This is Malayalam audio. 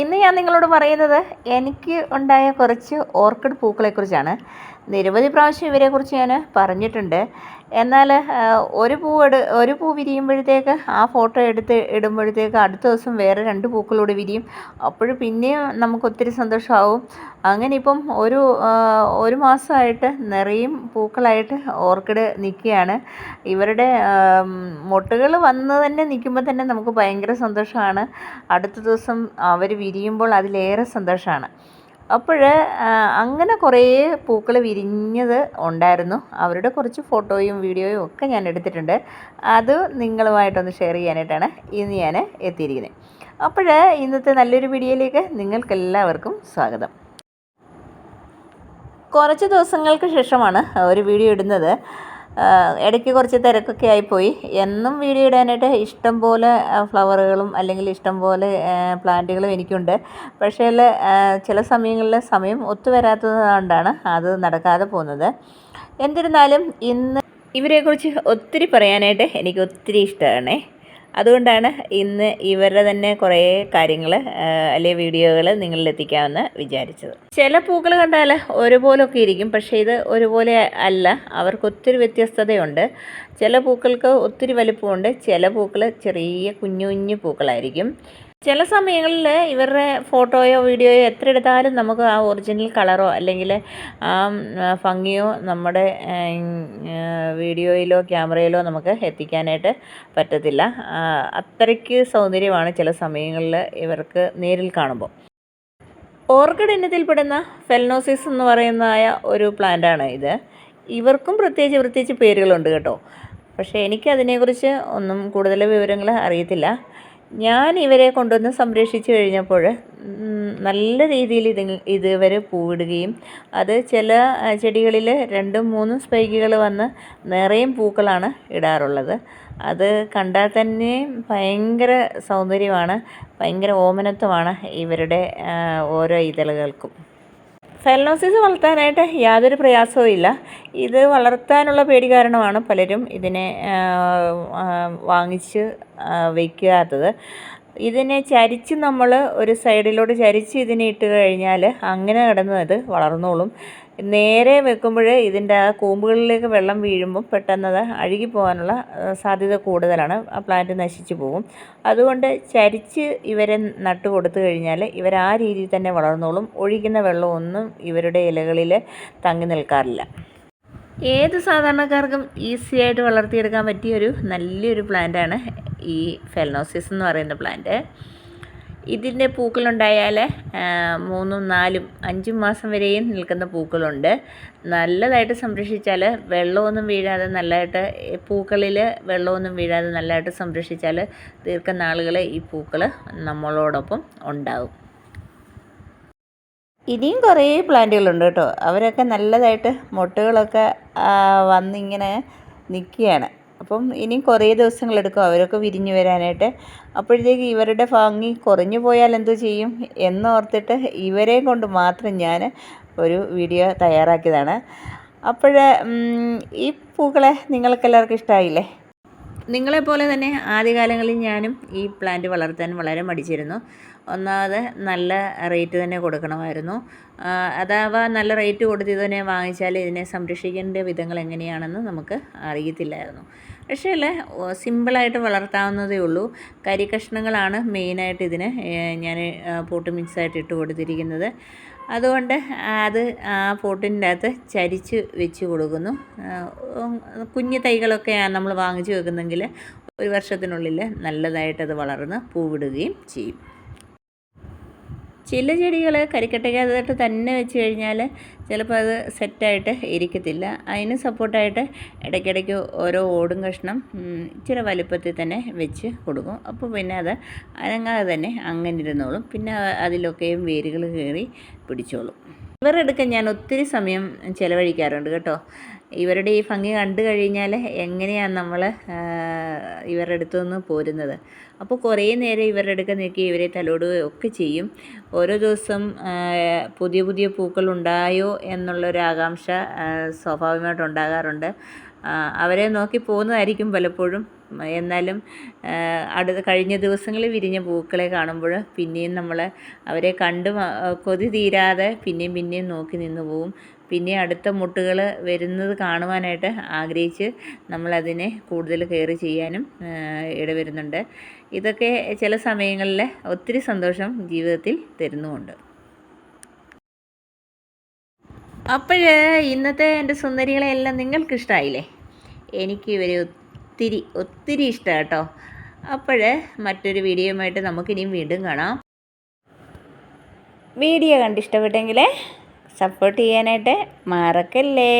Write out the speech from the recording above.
ഇന്ന് ഞാൻ നിങ്ങളോട് പറയുന്നത് എനിക്ക് ഉണ്ടായ കുറച്ച് ഓർക്കിഡ് പൂക്കളെക്കുറിച്ചാണ്. നിരവധി പ്രാവശ്യം ഇവരെക്കുറിച്ച് ഞാൻ പറഞ്ഞിട്ടുണ്ട്. എന്നാൽ ഒരു പൂ എടു ഒരു പൂ വിരിയുമ്പോഴത്തേക്ക് ആ ഫോട്ടോ എടുത്ത് ഇടുമ്പോഴത്തേക്ക് അടുത്ത ദിവസം വേറെ രണ്ട് പൂക്കളൂടെ വിരിയും. അപ്പോൾ പിന്നെയും നമുക്ക് ഒത്തിരി സന്തോഷമാവും. അങ്ങനെ ഇപ്പം ഒരു ഒരു മാസമായിട്ട് നിറയും പൂക്കളായിട്ട് ഓർക്കിഡ് നിൽക്കുകയാണ്. ഇവരുടെ മൊട്ടുകൾ വന്ന് തന്നെ നിൽക്കുമ്പോൾ തന്നെ നമുക്ക് ഭയങ്കര സന്തോഷമാണ്. അടുത്ത ദിവസം അവർ വിരിയുമ്പോൾ അതിലേറെ സന്തോഷമാണ്. അപ്പോൾ അങ്ങനെ കുറേ പൂക്കൾ വിരിഞ്ഞത് ഉണ്ടായിരുന്നു. അവരുടെ കുറച്ച് ഫോട്ടോയും വീഡിയോയും ഒക്കെ ഞാൻ എടുത്തിട്ടുണ്ട്. അത് നിങ്ങളുമായിട്ടൊന്ന് ഷെയർ ചെയ്യാനായിട്ടാണ് ഇന്ന് ഞാൻ എത്തിയിരിക്കുന്നത്. അപ്പോൾ ഇന്നത്തെ നല്ലൊരു വീഡിയോയിലേക്ക് നിങ്ങൾക്കെല്ലാവർക്കും സ്വാഗതം. കുറച്ച് ദിവസങ്ങൾക്ക് ശേഷമാണ് ഒരു വീഡിയോ ഇടുന്നത്. ഇടയ്ക്ക് കുറച്ച് തിരക്കൊക്കെ ആയിപ്പോയി. എന്നും വീഡിയോ ഇടാനായിട്ട് ഇഷ്ടം പോലെ ഫ്ലവറുകളും അല്ലെങ്കിൽ ഇഷ്ടം പോലെ പ്ലാന്റുകളും എനിക്കുണ്ട്. പക്ഷേ ചില സമയങ്ങളിൽ സമയം ഒത്തുവരാത്തത് കൊണ്ടാണ് അത് നടക്കാതെ പോകുന്നത്. എന്നിരുന്നാലും ഇന്ന് ഇവരെക്കുറിച്ച് ഒത്തിരി പറയാനായിട്ട് എനിക്ക് ഒത്തിരി ഇഷ്ടമാണേ. അതുകൊണ്ടാണ് ഇന്ന് ഇവരുടെ തന്നെ കുറേ കാര്യങ്ങൾ അല്ലെ വീഡിയോകൾ നിങ്ങളിൽ എത്തിക്കാമെന്ന് വിചാരിച്ചത്. ചില പൂക്കൾ കണ്ടാൽ ഒരുപോലൊക്കെ ഇരിക്കും പക്ഷേ ഇത് ഒരുപോലെ അല്ല. അവർക്ക് ഒത്തിരി വ്യത്യസ്തതയുണ്ട്. ചില പൂക്കൾക്ക് ഒത്തിരി വലിപ്പമുണ്ട്. ചില പൂക്കൾ ചെറിയ കുഞ്ഞു കുഞ്ഞു പൂക്കളായിരിക്കും. ചില സമയങ്ങളിൽ ഇവരുടെ ഫോട്ടോയോ വീഡിയോയോ എത്ര എടുത്താലും നമുക്ക് ആ ഒറിജിനൽ കളറോ അല്ലെങ്കിൽ ആ ഭംഗിയോ നമ്മുടെ വീഡിയോയിലോ ക്യാമറയിലോ നമുക്ക് എത്തിക്കാനായിട്ട് പറ്റത്തില്ല. അത്രയ്ക്ക് സൗന്ദര്യമാണ് ചില സമയങ്ങളിൽ ഇവർക്ക് നേരിൽ കാണുമ്പോൾ. ഓർക്കിഡ് ഇനത്തിൽപ്പെടുന്ന ഫെൽനോസിസ് എന്ന് പറയുന്നതായ ഒരു പ്ലാന്റാണ് ഇത്. ഇവർക്കും പ്രത്യേകിച്ച് പ്രത്യേകിച്ച് പേരുകളുണ്ട് കേട്ടോ. പക്ഷേ എനിക്ക് അതിനെക്കുറിച്ച് ഒന്നും കൂടുതൽ വിവരങ്ങൾ അറിയത്തില്ല. ഞാൻ ഇവരെ കൊണ്ടുവന്ന് സംരക്ഷിച്ചു കഴിഞ്ഞപ്പോൾ നല്ല രീതിയിൽ ഇത് ഇതുവരെ പൂവിടുകയും അത് ചില ചെടികളിൽ രണ്ടും മൂന്നും സ്പൈക്കുകൾ വന്ന് നിറയും പൂക്കളാണ് ഇടാറുള്ളത്. അത് കണ്ടാൽ തന്നെ ഭയങ്കര സൗന്ദര്യമാണ് ഭയങ്കര ഓമനത്വമാണ് ഇവരുടെ ഓരോ ഇതളുകൾക്കും. ഫെലനോസിസ് വളർത്താനായിട്ട് യാതൊരു പ്രയാസവും ഇല്ല. ഇത് വളർത്താനുള്ള പേടി കാരണമാണ് പലരും ഇതിനെ വാങ്ങിച്ച് വയ്ക്കാത്തത്. ഇതിനെ ചരിച്ച് നമ്മൾ ഒരു സൈഡിലോട്ട് ചരിച്ച് ഇതിനെ ഇട്ട് കഴിഞ്ഞാൽ അങ്ങനെ കിടന്നത് വളർന്നോളും. നേരെ വെക്കുമ്പോൾ ഇതിന്റെ ആ കൂമ്പുകളിലേക്ക് വെള്ളം വീഴുമ്പോൾ പെട്ടെന്ന് അത് അഴുകി പോകാനുള്ള സാധ്യത കൂടുതലാണ്. ആ പ്ലാന്റ് നശിച്ചു പോകും. അതുകൊണ്ട് ചരിച്ച് ഇവരെ നട്ട് കൊടുത്തു കഴിഞ്ഞാൽ ഇവർ ആ രീതിയിൽ തന്നെ വളർന്നോളും. ഒഴിക്കുന്ന വെള്ളമൊന്നും ഇവരുടെ ഇലകളിൽ തങ്ങി നിൽക്കാറില്ല. ഏത് സാധാരണക്കാർക്കും ഈസി ആയിട്ട് വളർത്തിയെടുക്കാൻ പറ്റിയ ഒരു നല്ലൊരു പ്ലാന്റാണ് ഈ ഫെലനോസിസ് എന്ന് പറയുന്ന പ്ലാന്റ് ഇതിന്റെ പൂക്കളുണ്ടായാൽ മൂന്നും നാലും അഞ്ചും മാസം വരെയും നിൽക്കുന്ന പൂക്കളുണ്ട്. നല്ലതായിട്ട് സംരക്ഷിച്ചാൽ വെള്ളമൊന്നും വീഴാതെ നല്ലതായിട്ട് പൂക്കളിൽ വെള്ളമൊന്നും വീഴാതെ നല്ലതായിട്ട് സംരക്ഷിച്ചാൽ ദീർഘനാളുകൾ ഈ പൂക്കൾ നമ്മളോടൊപ്പം ഉണ്ടാവും. ഇനിയും കുറേ പ്ലാന്റുകളുണ്ട് കേട്ടോ. അവരൊക്കെ നല്ലതായിട്ട് മുട്ടുകളൊക്കെ വന്നിങ്ങനെ നിൽക്കുകയാണ്. അപ്പം ഇനിയും കുറേ ദിവസങ്ങളെടുക്കും അവരൊക്കെ വിരിഞ്ഞു വരാനായിട്ട്. അപ്പോഴത്തേക്ക് ഇവരുടെ ഭംഗി കുറഞ്ഞു പോയാൽ എന്തു ചെയ്യും എന്നോർത്തിട്ട് ഇവരെ കൊണ്ട് മാത്രം ഞാൻ ഒരു വീഡിയോ തയ്യാറാക്കിയതാണ്. അപ്പോൾ ഈ പൂക്കളെ നിങ്ങൾക്കെല്ലാവർക്കും ഇഷ്ടമായില്ലേ നിങ്ങളെപ്പോലെ തന്നെ ആദ്യകാലങ്ങളിൽ ഞാനും ഈ പ്ലാന്റ് വളർത്താൻ വളരെ മടിച്ചിരുന്നു. ഒന്നാമത് നല്ല റേറ്റ് തന്നെ കൊടുക്കണമായിരുന്നു. അഥവാ നല്ല റേറ്റ് കൊടുത്ത് ഇതിനെ വാങ്ങിച്ചാൽ ഇതിനെ സംരക്ഷിക്കേണ്ട വിധങ്ങൾ എങ്ങനെയാണെന്ന് നമുക്ക് അറിയത്തില്ലായിരുന്നു. പക്ഷേ അല്ലേ സിമ്പിളായിട്ട് വളർത്താവുന്നതേ ഉള്ളൂ. കരി കഷ്ണങ്ങളാണ് മെയിനായിട്ട് ഇതിന് ഞാൻ പോട്ട് മിക്സായിട്ട് ഇട്ട് കൊടുത്തിരിക്കുന്നത്. അതുകൊണ്ട് അത് ആ പോട്ടിന്റെ അകത്ത് ചരിച്ച് വെച്ച് കൊടുക്കുന്നു. കുഞ്ഞു തൈകളൊക്കെ നമ്മൾ വാങ്ങിച്ച് വെക്കുന്നെങ്കിൽ ഒരു വർഷത്തിനുള്ളിൽ നല്ലതായിട്ടത് വളർന്ന് പൂവിടുകയും ചെയ്യും. ചില ചെടികൾ കരിക്കട്ടയ്ക്കകത്തോട്ട് തന്നെ വെച്ച് കഴിഞ്ഞാൽ ചിലപ്പോൾ അത് സെറ്റായിട്ട് ഇരിക്കത്തില്ല. അതിന് സപ്പോർട്ടായിട്ട് ഇടയ്ക്കിടയ്ക്ക് ഓരോ ഓടും കഷ്ണം ഇച്ചിരി വലുപ്പത്തിൽ തന്നെ വെച്ച് കൊടുക്കും. അപ്പോൾ പിന്നെ അത് അനങ്ങാതെ തന്നെ അങ്ങനെ ഇരുന്നോളും പിന്നെ അതിലൊക്കെയും വേരുകൾ കയറി പിടിച്ചോളും. ഇവരുടെ ഞാൻ ഒത്തിരി സമയം ചിലവഴിക്കാറുണ്ട് കേട്ടോ. ഇവരുടെ ഈ ഭംഗി കണ്ടു കഴിഞ്ഞാൽ എങ്ങനെയാണ് നമ്മൾ ഇവരുടെ അടുത്തു നിന്ന് പോരുന്നത്? അപ്പോൾ കുറേ നേരം ഇവരുടെ അടുക്ക നീക്കി ഇവരെ തലോടുകയും ഒക്കെ ചെയ്യും. ഓരോ ദിവസം പുതിയ പുതിയ പൂക്കൾ ഉണ്ടായോ എന്നുള്ളൊരു ആകാംക്ഷ സ്വാഭാവികമായിട്ട് ഉണ്ടാകാറുണ്ട്. അവരെ നോക്കി പോകുന്നതായിരിക്കും പലപ്പോഴും. എന്നാലും അടുത്ത കഴിഞ്ഞ ദിവസങ്ങളിൽ വിരിഞ്ഞ പൂക്കളെ കാണുമ്പോൾ പിന്നെയും നമ്മൾ അവരെ കണ്ട് കൊതി തീരാതെ പിന്നെയും പിന്നെയും നോക്കി നിന്ന് പോവും. പിന്നെ അടുത്ത മുട്ടുകൾ വരുന്നത് കാണുവാനായിട്ട് ആഗ്രഹിച്ച് നമ്മളതിനെ കൂടുതൽ കെയർ ചെയ്യാനും ഇടവരുന്നുണ്ട്. ഇതൊക്കെ ചില സമയങ്ങളിൽ ഒത്തിരി സന്തോഷം ജീവിതത്തിൽ തരുന്നുമുണ്ട്. അപ്പോൾ ഇന്നത്തെ എന്റെ സുന്ദരികളെല്ലാം നിങ്ങൾക്ക് ഇഷ്ടമായില്ലേ എനിക്ക് ഇവരെ ഒത്തിരി ഒത്തിരി ഇഷ്ടമാണ് കേട്ടോ അപ്പോൾ മറ്റൊരു വീഡിയോയുമായിട്ട് നമുക്കിനിയും വീണ്ടും കാണാം. വീഡിയോ കണ്ടിഷ്ടപ്പെട്ടെങ്കിൽ സപ്പോർട്ട് ചെയ്യാനായിട്ട് മറക്കല്ലേ?